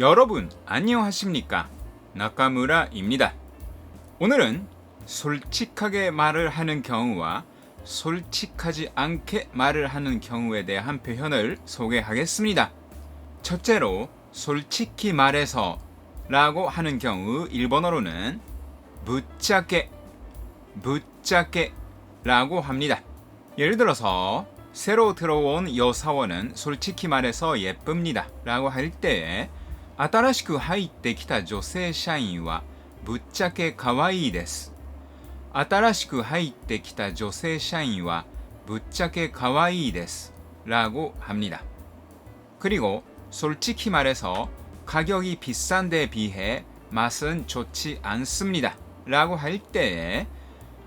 여러분 안녕하십니까? 나카무라입니다. 오늘은 솔직하게 말을 하는 경우와 솔직하지 않게 말을 하는 경우에 대한 표현을 소개하겠습니다. 첫째로 솔직히 말해서 라고 하는 경우 일본어로는 붙잡게 붙잡게 라고 합니다. 예를 들어서 새로 들어온 여사원은 솔직히 말해서 예쁩니다 라고 할 때에 新しく入ってきた女性社員はぶっちゃけ可愛いです新しく入ってきた女性社員はぶっちゃけ可愛いです라고합니다 그리고 솔직히 말해서 가격이 비싼 데 비해 맛은 좋지 않습니다 라고 할 때에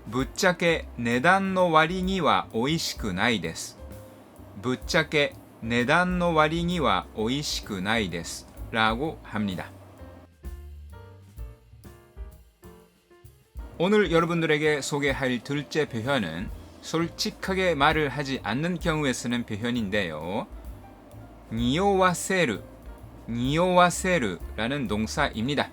ぶっちゃけ値段の割には美味しくないですぶっちゃけ値段の割には美味しくないです 라고 합니다. 오늘 여러분들에게 소개할 둘째 표현은 솔직하게 말을 하지 않는 경우에 쓰는 표현인데요. 니오와세르, 니오와세르라는 동사입니다.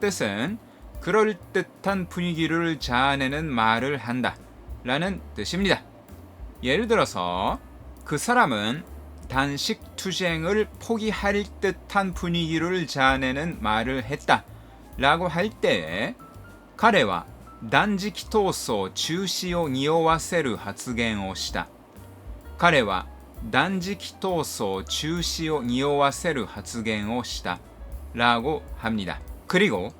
뜻은 그럴듯한 분위기를 자아내는 말을 한다 라는 뜻입니다. 예를 들어서 그 사람은 단식 투쟁을 포기할 듯한 분위기를 자아내는 말을 했다 라고 할 때에 彼は断食闘争中止を匂わせる発言をした彼は断食闘争中止を匂わせる発言をした라고합니다 그리고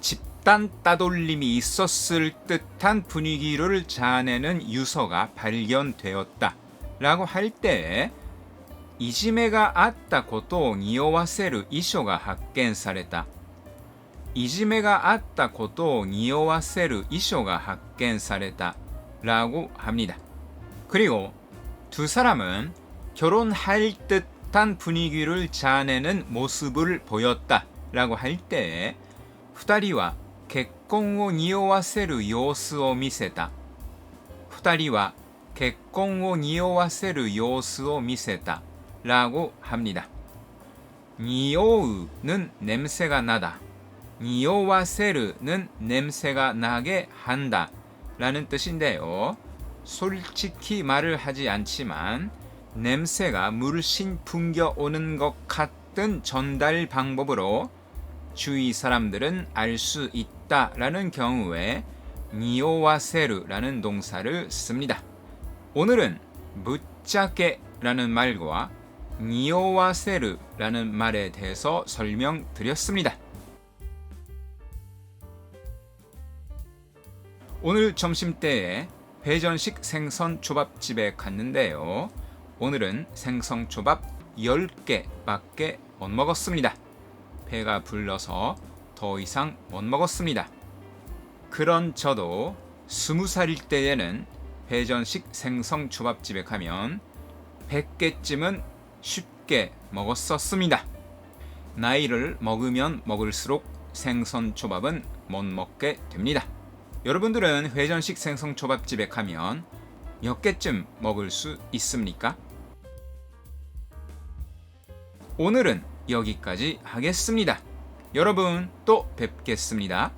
집단 따돌림이 있었을 듯한 분위기를 자아내는 유서가 발견되었다 라고 할 때에 いじめがあったことを匂わせる遺書が発見された。いじめがあったことを匂わせる遺書が発見された。라고합니다 그리고 두 사람은 결혼할 듯한 분위기를 자아내는 모습을 보였다. 라고 할 때, 二人は結婚を匂わせる様子を見せた。二人は結婚を匂わせる様子を見せた。 라고 합니다. 니오우는 냄새가 나다. 니오와세르는 냄새가 나게 한다. 라는 뜻인데요. 솔직히 말을 하지 않지만 냄새가 물씬 풍겨오는 것 같은 전달 방법으로 주위 사람들은 알 수 있다라는 경우에 니오와세르라는 동사를 씁니다. 오늘은 무짜게라는 말과 니오와세르라는 말에 대해서 설명드렸습니다. 오늘 점심때에 회전식 생선 초밥집에 갔는데요. 오늘은 생선 초밥 10개밖에 못 먹었습니다. 배가 불러서 더 이상 못 먹었습니다. 그런 저도 20살일 때에는 회전식 생선 초밥집에 가면 100개쯤은 쉽게 먹었었습니다. 나이를 먹으면 먹을수록 생선 초밥은 못 먹게 됩니다. 여러분들은 회전식 생선 초밥집에 가면 몇 개쯤 먹을 수 있습니까? 오늘은 여기까지 하겠습니다. 여러분 또 뵙겠습니다.